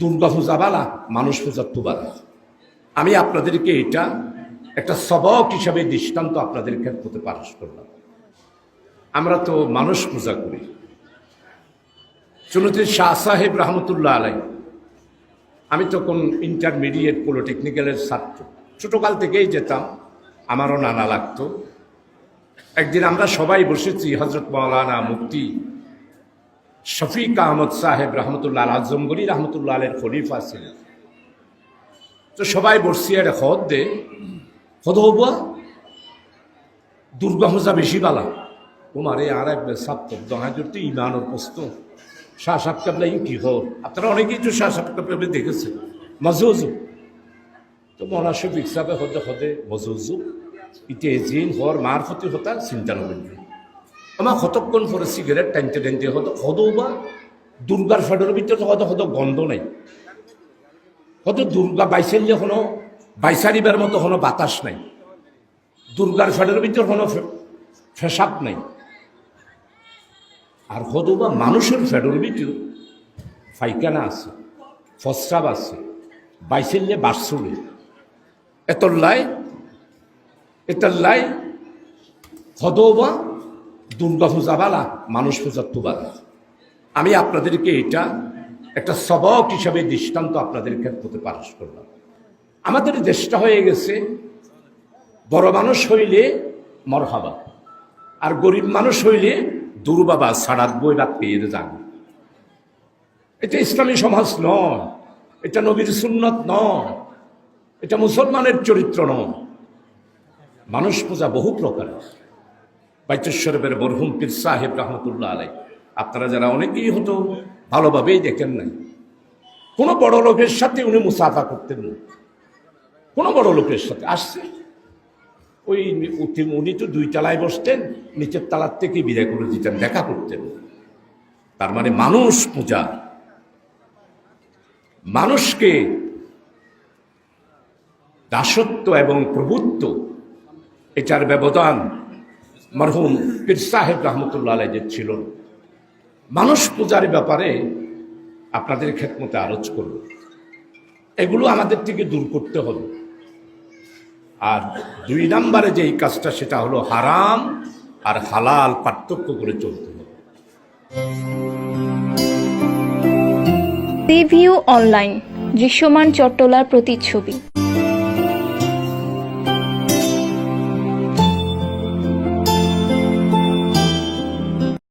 দুর্গা পূজা বালা, মানুষ পূজা তুবালা। আমি আপনাদেরকে এটা একটা সবক হিসাবে দৃষ্টান্ত আপনাদের ক্ষেত্রে পাশ করলাম। আমরা তো মানুষ পূজা করি। চুনতির শাহ সাহেব রহমতুল্লাহ আলাই আমি তখন ইন্টারমিডিয়েট পলিটেকনিক্যালের ছাত্র। ছোটকাল থেকেই যেতাম, আমারও নানা লাগতো। একদিন আমরা সবাই বসেছি হজরত মৌলানা মুফতি শফিক আহমদ সাহেব রহমতুল্লাহ আজমগরি রহমতুল্লাহ আলের খলিফা ছিলেন। তো সবাই একটা হদ দে। হদ হবুয়া দুর্গা পূজা বেশি বালা। তোমারে আর এক সাপ্ত দহাজুর তো ইমানোর প্রস্ত শাহ সাহেব কাবলা কি হল? আপনারা অনেকেই তো শাহ সাহেব কাবলা দেখেছেন। মজুজু। তো মৌলানা শফিক হদে হদে মজুজু। ইতে জিন হর মার প্রতি হতা, চিন্তা নবেন আমার কতক্ষণ পরে সিগারেট টানতে টানতে হতো হদৌ বা দুর্গার ফেডের ভিতরে হয়তো হয়তো গন্ধ নাই। হয়তো দুর্গা বাইসাইলে কোনো বাইসারিবার মতো কোনো বাতাস নাই। দুর্গার ফেডের ভিতরে কোনো ফে- ফেসাব নাই। আর হয়তো বা মানুষের ফেডের ভিতর ফাইকানা আছে ফসরাব আছে বাইসাইলে বাসুরে এতল্লাই এতল্লাই হদৌবা দুর্গা পূজা বালা, মানুষ পূজা তুবালা আমি আপনাদেরকে এটা একটা সবক হিসাবে দৃষ্টান্ত আপনাদের ক্ষেত্রে পাশ করলাম। আমাদের দেশটা হয়ে গেছে, বড় মানুষ হইলে মরহাবা, আর গরিব মানুষ হইলে দুর্বাবা সাড়াত বই রাত পেয়ে যান। এটা ইসলামী সমাজ নয়, এটা নবীর সুন্নত নয়, এটা মুসলমানের চরিত্র নয়। মানুষ পূজা বহু প্রকারের। বাইচেশ্বরের মরহুম পীর সাহেব রহমতুল্লাহ আলাই আপনারা যারা অনেকেই হতো, ভালোভাবেই দেখেন নাই। কোনো বড় লোকের সাথে উনি মুসাফা করতেন না। কোনো বড় লোকের সাথে আসছে। ওই উনি তো দুই তালায় বসতেন, নিচের তালার থেকে বিদায় করে দিতেন, দেখা করতেন। তার মানে মানুষ পূজা। মানুষকে দাসত্ব এবং প্রভুত্ব, এটার ব্যবধান মরহুম পীর সাহেব রহমতুল্লাহ আলাই যে ছিল। মানুষ পূজার ব্যাপারে আপনাদের খেদমতে আলোচ করব এগুলো আমাদের থেকে দূর করতে হবে আর দুই নম্বরে যে এই কাজটা, সেটা হলো হারাম আর হালাল পার্থক্য করে চলতে হবে। সিভিউ অনলাইন, দৃশ্যমান চট্টলার প্রতিচ্ছবি।